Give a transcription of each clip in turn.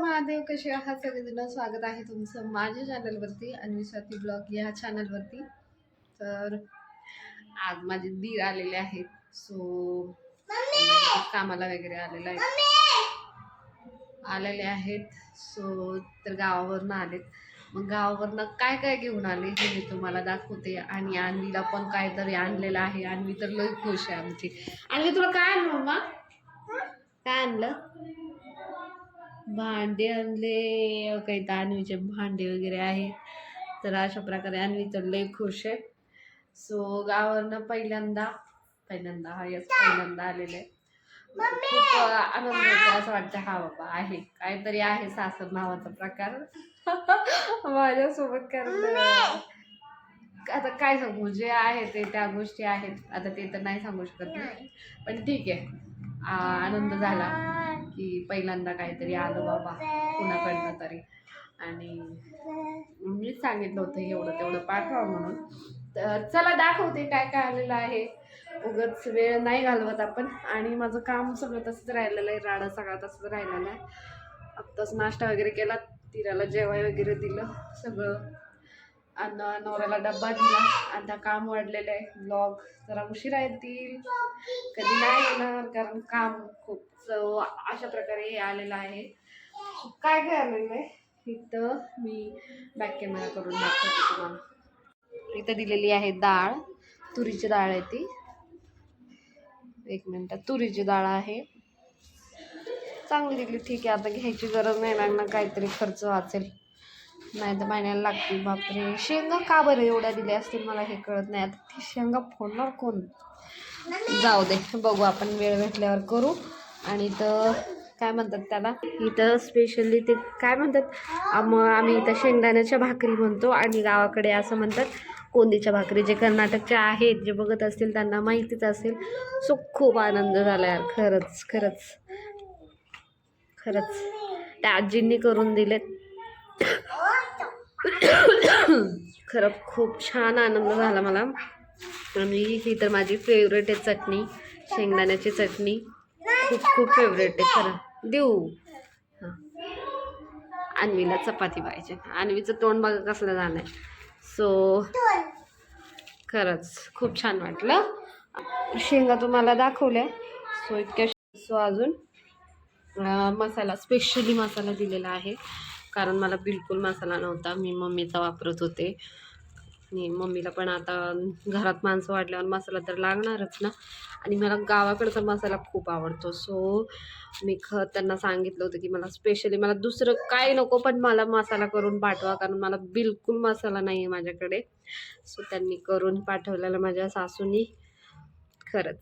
महादेव कसे आहात? सगळेजण स्वागत आहे तुमचं माझ्या चॅनलवरती आणि स्वाती ब्लॉग या चॅनलवरती तर आज माझे दीर आलेले आहेत. सो कामाला वगैरे आलेले आहेत आलेले आहेत. सो तर गावावरनं आलेत. मग गावावरनं काय काय घेऊन आले हे मी तुम्हाला दाखवते. आणि आणवीला पण काहीतरी आणलेलं आहे. आणवी तर लई खुश आहे आमची. आणवी तुला काय आणलं मम्मा? काय आणलं? भांडे आणले काही तर अन्वीचे भांडे वगैरे आहेत. तर अशा प्रकारे अन्वी तर लई खुश आहे. सो गावावरनं पहिल्यांदा पहिल्यांदा हा यस पहिल्यांदा आलेले आहे. खूप आनंद होतो असं वाटतं हा बाबा आहे. काहीतरी आहे सासर नावाचा प्रकार. माझ्यासोबत कारण आता काय सांगू जे आहे ते त्या गोष्टी आहेत. आता ते तर नाही सांगू शकत पण ठीक आहे. आनंद झाला. की पहिल्यांदा काहीतरी आलं बाबा कुणाकडनं तरी. आणि मीच सांगितलं होतं एवढं तेवढं पाठवा म्हणून. तर चला दाखवते काय काय आलेलं आहे. उगच वेळ नाही घालवत आपण. आणि माझं काम सगळं तसंच राहिलेलं आहे. राडा सगळा तसंच राहिलेला आहे. आत्ताच नाश्ता वगैरे केला. तिराला जेवाय वगैरे दिलं. सगळं आणि नवऱ्याला डब्बा दिला. आता काम वाढलेलं आहे. ब्लॉग जरा उशिरा येतील कधी नाही येणार कारण काम खूप अशा प्रकारे हे आलेलं आहे. काय काय आलेलं आहे? इथं मी बॅक कॅमेरा करून दाखवते तुम्हाला. इथं दिलेली आहे डाळ. तुरीची डाळ आहे ती. एक मिनटात तुरीची डाळ आहे. चांगली दिली. ठीक आहे. आता घ्यायची गरज नाही. लागणार काहीतरी खर्च वाचेल. नाही तर महिन्याला लागतील बापरे. शेंगा का बरं एवढ्या दिल्या असतील मला हे कळत नाही. आता ती शेंगा फोडणार कोण? जाऊ दे बघू आपण वेळ भेटल्यावर करू. आणि तर काय म्हणतात त्याला? इथं स्पेशली ते काय म्हणतात? आम आम्ही इथं शेंगदाण्याच्या भाकरी म्हणतो आणि गावाकडे असं म्हणतात कोंदीच्या भाकरी जे कर्नाटकच्या आहेत जे बघत असतील त्यांना माहितीच असेल. सो खूप आनंद झाला यार खरंच खरंच. खरंच. त्या आजींनी करून दिलेत. खरं खूप छान आनंद झाला मला. आणि ही तर माझी फेवरेट आहे चटणी शेंगदाण्याची चटणी. खूप खूप फेवरेट आहे खरं. देऊ. हां. अन्वीला चपाती पाहिजे. अन्वीचं तोंड बघा कसलं झालं आहे सो खरंच खूप छान वाटलं. शेंगा तुम्हाला दाखवल्या. सो इतक्या सो अजून मसाला स्पेशली मसाला दिलेला आहे. कारण मला बिलकुल मसाला नव्हता. मी मम्मीचा वापरत होते. आणि मम्मीला पण आता घरात माणसं वाढल्यावर मसाला तर लागणारच ना. आणि मला गावाकडचा मसाला खूप आवडतो. सो मी ख त्यांना सांगितलं होतं की मला स्पेशली मला दुसरं काय नको पण मला मसाला करून पाठवा कारण मला बिलकुल मसाला नाही आहे माझ्याकडे. सो त्यांनी करून पाठवलेलं माझ्या सासूनी. खरंच.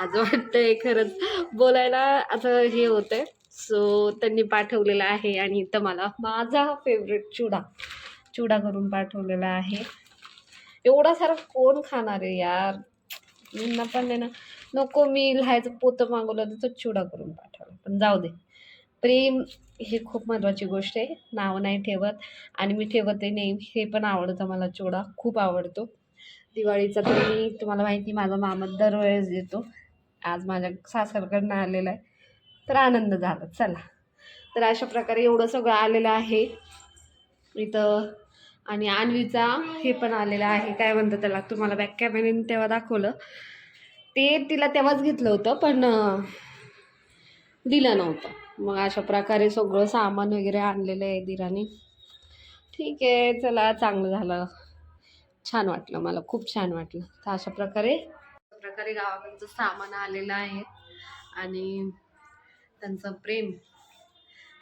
आज वाटतंय खरंच बोलायला आता हे होतं सो त्यांनी पाठवलेलं आहे आणि इथं मला माझा फेवरेट चुडा. चुडा करून पाठवलेला आहे. एवढा सारा कोण खाणार आहे यार? ना पण नाही ना. नको मी लिहायचं पोतं मागवलं तर तो चुडा करून पाठवला. पण जाऊ दे. प्रेम ही खूप महत्त्वाची गोष्ट आहे. नाव नाही ठेवत आणि मी ठेवते नाही हे पण आवडतं मला चुडा खूप आवडतो. दिवाळीचा तर मी तुम्हाला माहिती माझा मामा दरवेळेस देतो. आज माझ्या सासरकडनं आलेला आहे. तर आनंद झाला. चला. तर अशा प्रकारे एवढं सगळं आलेलं आहे. इथं आणि आणवीचा हे पण आलेलं आहे. काय म्हणतं त्याला? तुम्हाला बॅक कॅमेऱ्याने तेव्हा दाखवलं. ते तिला तेव्हाच घेतलं होतं पण दिलं नव्हतं. मग अशा प्रकारे सगळं सामान वगैरे आणलेलं आहे दिराने. ठीक आहे चला चांगलं झालं. छान वाटलं मला खूप छान वाटलं. तर अशा प्रकारे प्रकारे गावाकडचं सामान आलेलं आहे. आणि त्यांचं प्रेम.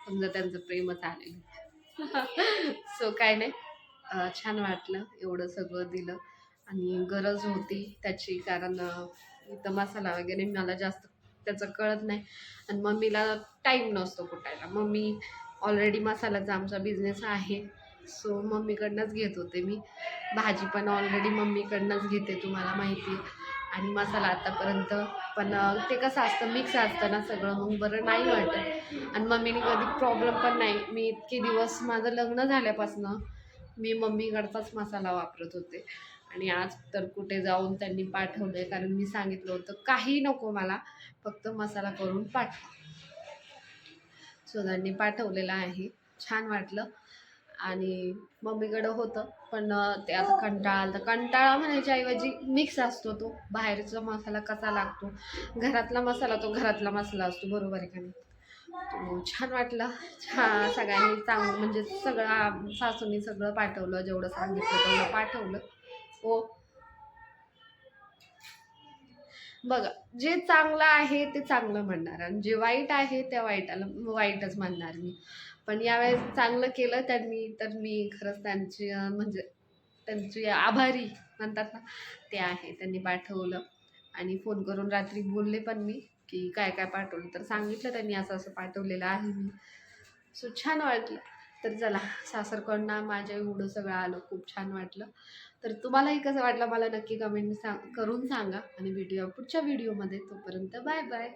समजा त्यांचं प्रेमच आलेलं सो काय नाही. छान वाटलं एवढं सगळं दिलं. आणि गरज होती त्याची कारण इथं मसाला वगैरे मला जास्त त्याचं कळत नाही. आणि मम्मीला टाईम नसतो कुटायला मम्मी ऑलरेडी मसाल्याचा आमचा बिझनेस आहे. सो मम्मीकडनंच घेत होते मी. भाजी पण ऑलरेडी मम्मीकडनंच घेते तुम्हाला माहिती. आणि मसाला आतापर्यंत पण ते कसं असतं मिक्स असतं ना सगळं मग बरं नाही वाटत. आणि मम्मीने कधी प्रॉब्लेम पण नाही. मी इतके दिवस माझं लग्न झाल्यापासनं मी मम्मीकडचाच मसाला वापरत होते. आणि आज तर कुठे जाऊन त्यांनी पाठवलं आहे कारण मी सांगितलं होतं काही नको मला फक्त मसाला करून पाठवा. सो त्यांनी पाठवलेला आहे. छान वाटलं. आणि मम्मीकडं होतं. पण ते आता कंटाळा आला कंटाळा म्हणायच्या ऐवजी मिक्स असतो तो. बाहेरचा मसाला कसा लागतो? घरातला मसाला तो घरातला मसाला असतो. बरोबर आहे का नाही? तो छान वाटलं. छान सगळ्यांनी चांगलं म्हणजे सगळं सासूनी सगळं पाठवलं. जेवढं सांगितलं तेवढं पाठवलं. हो. बघा जे चांगलं आहे ते चांगलं म्हणणार. आणि जे वाईट आहे त्या वाईटाला वाईटच म्हणणार मी. पण यावेळेस चांगलं केलं त्यांनी तर मी खरंच त्यांची म्हणजे त्यांची आभारी म्हणतात ना ते आहे. त्यांनी पाठवलं. आणि फोन करून रात्री बोलले पण मी की काय काय पाठवलं. तर सांगितलं त्यांनी असं असं पाठवलेलं आहे मी. सो छान वाटलं. तर चला सासरकडनं माझ्या एवढं सगळं आलं खूप छान वाटलं. तर तुम्हालाही कसं वाटलं मला नक्की कमेंट सांग करून सांगा आणि व्हिडिओ पुढच्या व्हिडिओमध्ये तोपर्यंत बाय बाय